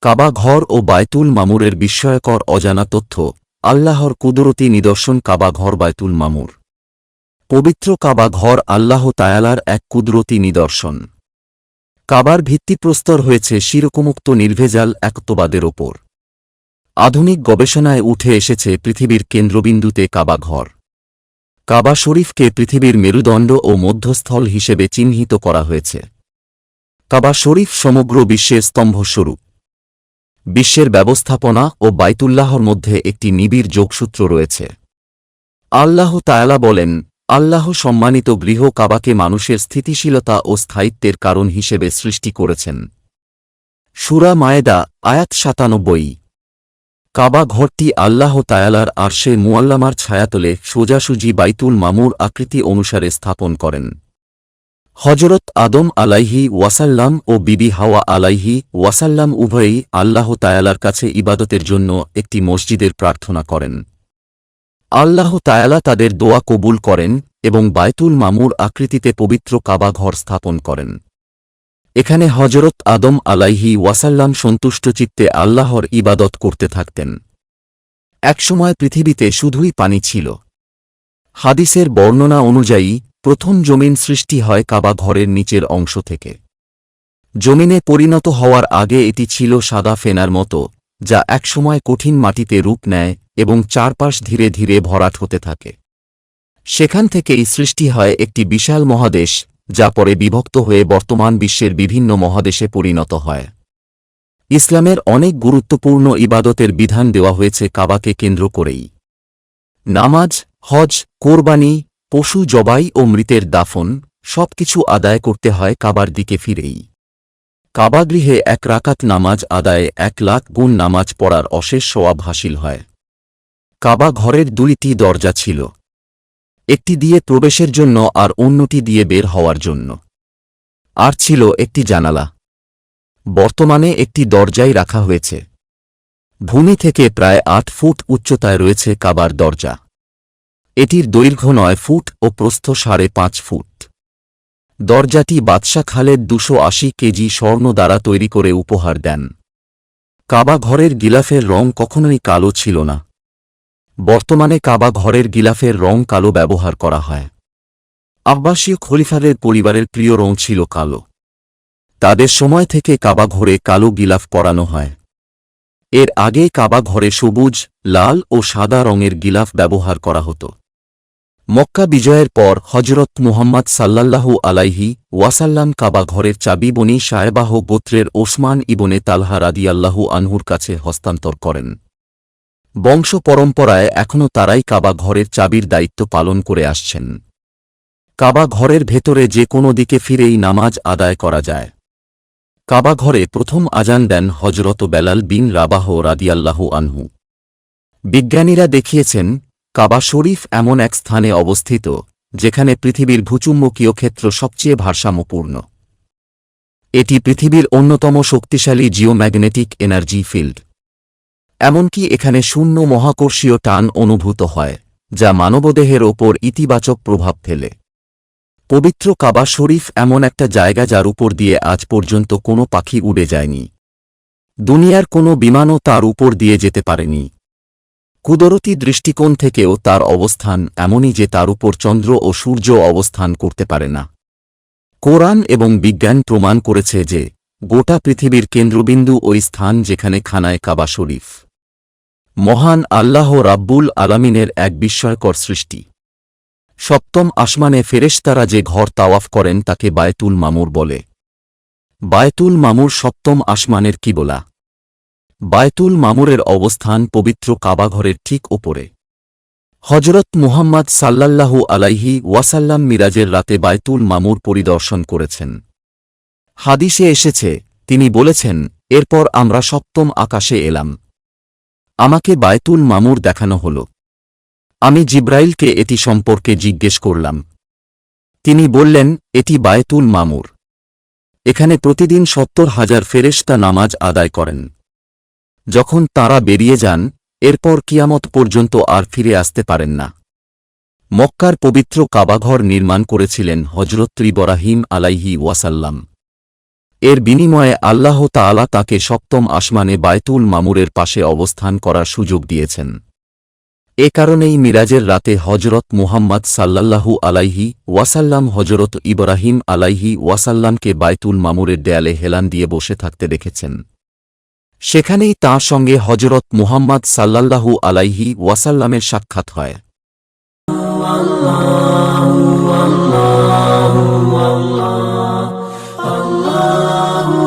কাবা ঘর ও বায়তুল মামুরের বিস্ময়কর অজানা তথ্য, আল্লাহর কুদরতি নিদর্শন কাবা ঘর বায়তুল মামুর। পবিত্র কাবা ঘর আল্লাহ তায়ালার এক কুদরতি নিদর্শন। কাবার ভিত্তিপ্রস্তর হয়েছে শিরকমুক্ত নির্ভেজাল একত্ববাদের ওপর। আধুনিক গবেষণায় উঠে এসেছে পৃথিবীর কেন্দ্রবিন্দুতে কাবা ঘর। কাবা শরীফকে পৃথিবীর মেরুদণ্ড ও মধ্যস্থল হিসেবে চিহ্নিত করা হয়েছে। কাবা শরীফ সমগ্র বিশ্বের স্তম্ভস্বরূপ। বিশ্বের ব্যবস্থাপনা ও বাইতুল্লাহর মধ্যে একটি নিবিড় যোগসূত্র রয়েছে। আল্লাহ তায়ালা বলেন, আল্লাহ সম্মানিত গৃহ কাবাকে মানুষের স্থিতিশীলতা ও স্থায়িত্বের কারণ হিসেবে সৃষ্টি করেছেন। সুরা মায়েদা, আয়াত সাতানব্বই। কাবা ঘরটি আল্লাহ তায়ালার আরশে মুয়াল্লামার ছায়াতলে সোজাসুজি বাইতুল মামুর আকৃতি অনুসারে স্থাপন করেন। হজরত আদম আলাইহি ওয়াসাল্লাম ও বিবি হাওয়া আলাইহি ওয়াসাল্লাম উভয়ই আল্লাহ তায়ালার কাছে ইবাদতের জন্য একটি মসজিদের প্রার্থনা করেন। আল্লাহ তায়ালা তাদের দোয়া কবুল করেন এবং বায়তুল মামুর আকৃতিতে পবিত্র কাবা ঘর স্থাপন করেন। এখানে হজরত আদম আলাইহি ওয়াসাল্লাম সন্তুষ্ট চিত্তে আল্লাহর ইবাদত করতে থাকতেন। একসময় পৃথিবীতে শুধুই পানি ছিল। হাদিসের বর্ণনা অনুযায়ী, প্রথম জমিন সৃষ্টি হয় কাবা ঘরের নিচের অংশ থেকে। জমিনে পরিণত হওয়ার আগে এটি ছিল সাদা ফেনার মতো, যা একসময় কঠিন মাটিতে রূপ নেয় এবং চারপাশ ধীরে ধীরে ভরাট হতে থাকে। সেখান থেকেই সৃষ্টি হয় একটি বিশাল মহাদেশ যা পরে বিভক্ত হয়ে বর্তমান বিশ্বের বিভিন্ন মহাদেশে পরিণত হয়। ইসলামের অনেক গুরুত্বপূর্ণ ইবাদতের বিধান দেওয়া হয়েছে কাবাকে কেন্দ্র করেই। নামাজ, হজ, কোরবানি, পশু জবাই ও মৃতের দাফন সবকিছু আদায় করতে হয় কাবার দিকে ফিরেই। কাবাগৃহে এক রাকাত নামাজ আদায়ে এক লাখ গুণ নামাজ পড়ার অশেষ সোয়াব হাসিল হয়। কাবা ঘরের দুইটি দরজা ছিল। একটি দিয়ে প্রবেশের জন্য আর অন্যটি দিয়ে বের হওয়ার জন্য। আর ছিল একটি জানালা। বর্তমানে একটি দরজাই রাখা হয়েছে। ভূমি থেকে প্রায় আট ফুট উচ্চতায় রয়েছে কাবার দরজা। এটির দৈর্ঘ্য নয় ফুট ও প্রস্থ সাড়ে পাঁচ ফুট। দরজাটি বাদশা খালেদ দুশো আশি কেজি স্বর্ণ দ্বারা তৈরি করে উপহার দেন। কাবা ঘরের গিলাফের রং কখনোই কালো ছিল না। বর্তমানে কাবা ঘরের গিলাফের রং কালো ব্যবহার করা হয়। আব্বাসীয় খলিফাদের পরিবারের প্রিয় রং ছিল কালো। তাদের সময় থেকে কাবা ঘরে কালো গিলাফ পরানো হয়। এর আগে কাবা ঘরে সবুজ, লাল ও সাদা রঙের গিলাফ ব্যবহার করা হতো। মক্কা বিজয়ের পর হজরত মুহাম্মদ সাল্লাল্লাহু আলাইহি ওয়াসাল্লাম কাবা ঘরের চাবি বনি সায়বাহ গোত্রের ওসমান ইবনে তালহা রাদিয়াল্লাহু আনহুর কাছে হস্তান্তর করেন। বংশ পরম্পরায় এখনও তারাই কাবা ঘরের চাবির দায়িত্ব পালন করে আসছেন। কাবা ঘরের ভেতরে যে কোনো দিকে ফিরেই নামাজ আদায় করা যায়। কাবা ঘরে প্রথম আজান দেন হজরত বেলাল বিন রাবাহ রাদিয়াল্লাহু আনহু। বিজ্ঞানীরা দেখিয়েছেন, কাবা শরীফ এমন এক স্থানে অবস্থিত, যেখানে পৃথিবীর ভূচুম্বকীয় ক্ষেত্র সবচেয়ে ভারসাম্যপূর্ণ। এটি পৃথিবীর অন্যতম শক্তিশালী জিওম্যাগনেটিক এনার্জি ফিল্ড। এমনকি এখানে শূন্য মহাকর্ষীয় টান অনুভূত হয়, যা মানবদেহের ওপর ইতিবাচক প্রভাব ফেলে। পবিত্র কাবা শরীফ এমন একটা জায়গা যার উপর দিয়ে আজ পর্যন্ত কোনো পাখি উড়ে যায়নি। দুনিয়ার কোনো বিমানও তার উপর দিয়ে যেতে পারেনি। কুদরতি দৃষ্টিকোণ থেকেও তার অবস্থান এমনই যে তার উপর চন্দ্র ও সূর্য অবস্থান করতে পারে না। কোরআন এবং বিজ্ঞান প্রমাণ করেছে যে গোটা পৃথিবীর কেন্দ্রবিন্দু ওই স্থান যেখানে খানায় কাবা শরীফ। মহান আল্লাহ রাব্বুল আলামিনের এক বিস্ময়কর সৃষ্টি। সপ্তম আসমানে ফেরেশতারা যে ঘর তাওয়াফ করেন তাকে বায়তুল মামুর বলে। বায়তুল মামুর সপ্তম আসমানের কিবলা বায়তুল মামুরের অবস্থান পবিত্র কাবাঘরের ঠিক ওপরে। হজরত মুহাম্মদ সাল্লাল্লাহু আলাইহি ওয়াসাল্লাম মিরাজের রাতে বায়তুল মামুর পরিদর্শন করেছেন। হাদিসে এসেছে, তিনি বলেছেন, এরপর আমরা সপ্তম আকাশে এলাম। আমাকে বায়তুল মামুর দেখানো হল। আমি জিব্রাইলকে এটি সম্পর্কে জিজ্ঞেস করলাম। তিনি বললেন, এটি বায়তুল মামুর। এখানে প্রতিদিন সত্তর হাজার ফেরেশতা নামাজ আদায় করেন। যখন তারা বেরিয়ে যান, এরপর কিয়ামত পর্যন্ত আর ফিরে আসতে পারেন না। মক্কার পবিত্র কাবাঘর নির্মাণ করেছিলেন হজরত ইব্রাহিম আলাইহি ওয়াসাল্লাম। এর বিনিময়ে আল্লাহ তাআলা তাকে সপ্তম আসমানে বায়তুল মামুরের পাশে অবস্থান করার সুযোগ দিয়েছেন। এ কারণেই মিরাজের রাতে হজরত মুহাম্মদ সাল্লাল্লাহু আলাইহি ওয়াসাল্লাম হজরত ইব্রাহিম আলাইহি ওয়াসাল্লামকে বায়তুল মামুরের দেয়ালে হেলান দিয়ে বসে থাকতে দেখেছেন। সেখানেই তাঁর সঙ্গে হজরত মুহাম্মদ সাল্লাল্লাহু আলাইহি ওয়াসাল্লামের সাক্ষাৎ হয়। Allah